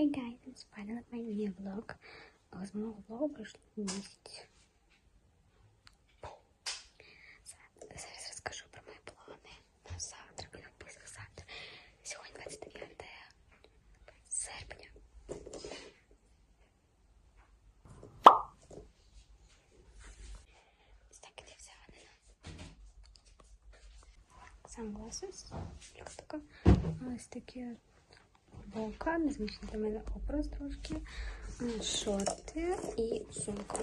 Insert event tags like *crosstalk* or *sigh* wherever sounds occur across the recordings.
Hey guys, it's finally my new vlog. А З мого влогу пройшло місяць. За- Зараз розкажу про мої плани на завтра, коли випуск завтра. Сьогодні 29 серпня. Так іде вся ванина. Sunglasses. Ось такі футболка, незвичний для мене образ трошки. Шорти і сумка.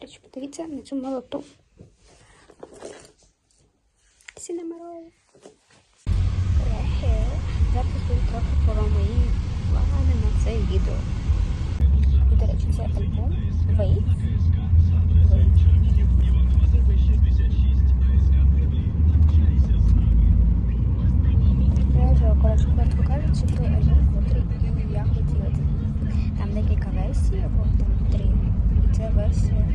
Речі, подивіться на цю молоту. Сінемарол. Зараз буду трохи про мої плани на це відео. І, до речі, це альбом Wave. Я вже, коротше, коротко кажучи, той альбом, котрий я хотіла. Там або там три. І це версія,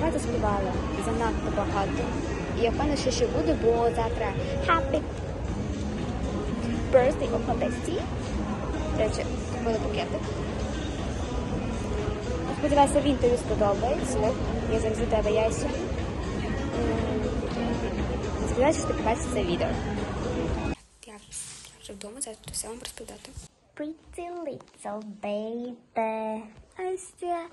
багато співала, занадто багато. І я впевнена, що ще буду, бо завтра happy birthday of my bestie. До речі, купила букетик. Сподіваюся, він тобі сподобається. Я завжди тебе яйця. Сподіваюся, що ти побачиш це відео. Я вже вдома, зараз буду все вам розповідати. Pretty little baby, I still,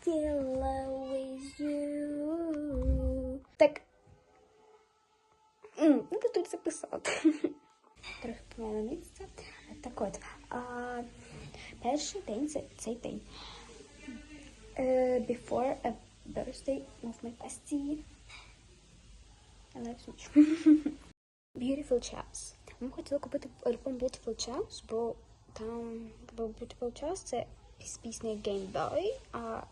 still always you. Так. М, Ну, тут записати. *laughs* Трохи поміняла місце. Так от, а, перший день це цей день. Е, before a birthday of my bestie. I love you. *laughs* Beautiful Chaos. Ми хотіли купити альбом Beautiful Chaos, бо там бо Beautiful Chaos це з пісні Game Boy, а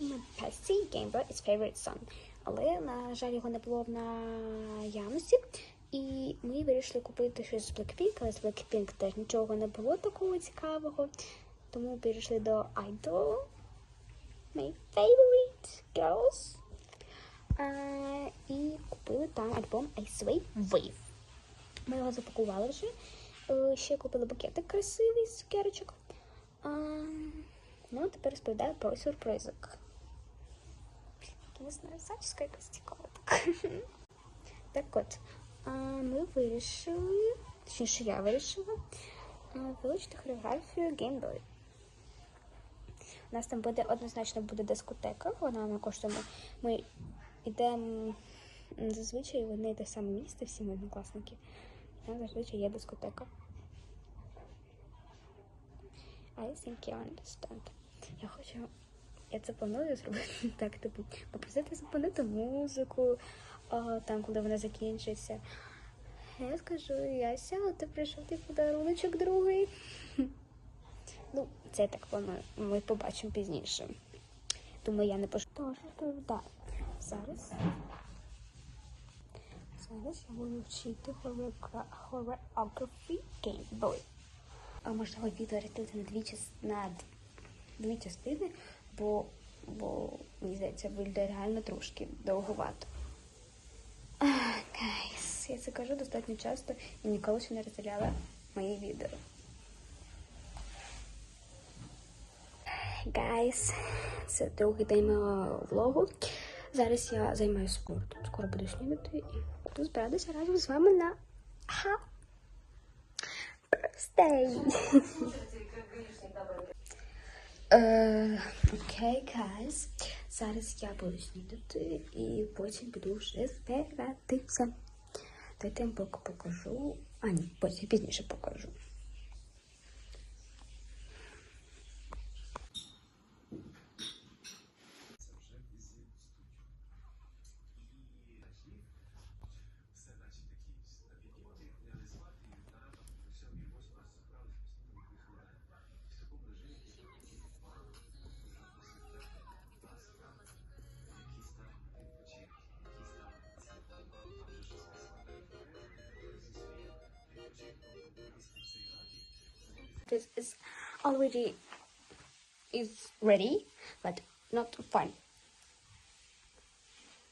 bestie Game Boy is favorite song. Але, на жаль, його не було в наявності. І ми вирішили купити щось з Blackpink, але з Blackpink теж нічого не було такого цікавого. Тому перейшли до Idol. My favorite girls. А, і купили там альбом I Sway Wave. Ми його запакували вже. Е, Ще купили букетик красивий з цукерочок. Ну, тепер розповідаю про сюрпризик. Не знаю, зачіска якась цікава. Так. *laughs* так от, ми вирішили, точніше, я вирішила а, вивчити хореографію Game Boy. У нас там буде однозначно буде дискотека, вона на коштує. Ми йдемо зазвичай в одне і те саме місце, всі мої однокласники. Там зазвичай є дискотека. I think you understand. Я хочу, я це планую зробити *laughs* так, типу, попросити зупинити музику, а, там, коли вона закінчиться. Я скажу, Яся, ти прийшов ти подаруночок другий. *laughs* Ну, це я так планую. Ми побачимо пізніше. Думаю, я не пошкоджу. Тож, так, зараз Зараз я буду вчити хореогра- хореографі геймбой. А можливо відео розділити на дві частини, бо, бо мені здається, вийде реально трошки довгувато. Гайс, я це кажу достатньо часто і ніколи ще не розділяла мої відео. Гайс, це другий день мого влогу. Зараз я займаюся спортом. Скоро буду снідати і буду збиратися разом з вами на. Birthday. Е, Окей, guys. Зараз я буду снідати і потім піду вже збиратися. Дайте вам поки покажу. А, ні, потім пізніше покажу. This is already is ready, but not fun.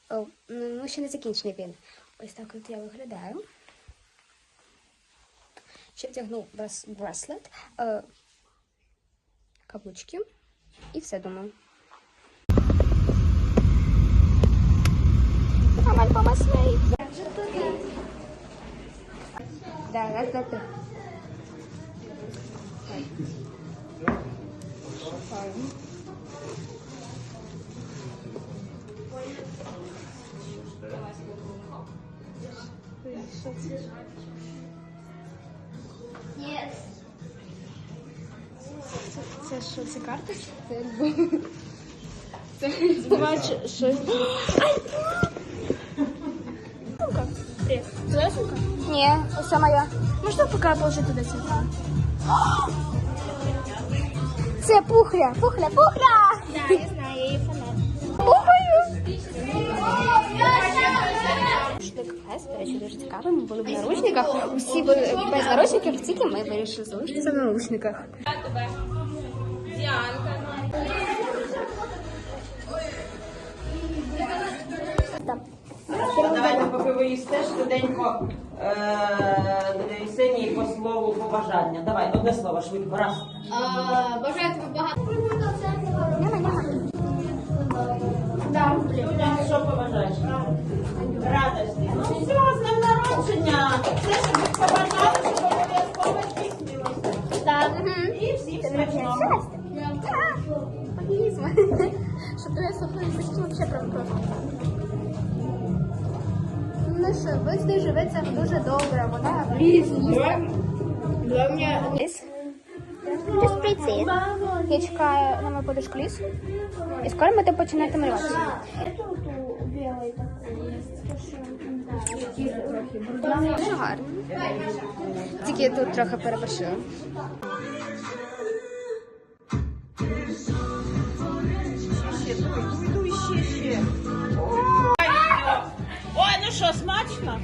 О, ну ще не закінчений він. Ось так от я виглядаю. Ще вдягну брас- браслет, е, каблучки і все думаю. Там альбома свій. Да, да, да, да. Це що, це карточка? Це альбом. Це щось. Ай! Сумка. Привет. Твоя сумка? Ні, це моя. Можна поки положити туди телефон? Це пухля, пухля, пухля! Да, я знаю, я її фанат. Пухаю! Наручник до речі, дуже цікавий. Ми були в наручниках. Усі були без наручників, тільки ми вирішили залишитися в наручниках. Так. Поки ви їсте, швиденько е, Єсенії по слову побажання. Давай, одне слово, швидко, раз. Бажаю тобі багато. Що побажаєш? Радості. Ну все, з днем народження. Все, що ви побажали, щоб обов'язково здійснилося. Так. І всім смачного. Щоб твоя сухарі що, ви нею живеться дуже добре, вона Ліс. Приціт. Я чекаю на мою подушку ліс. І скоро ми будемо починати малювати. Дуже гарно. Тільки тут трохи переборщила. Що, смачно?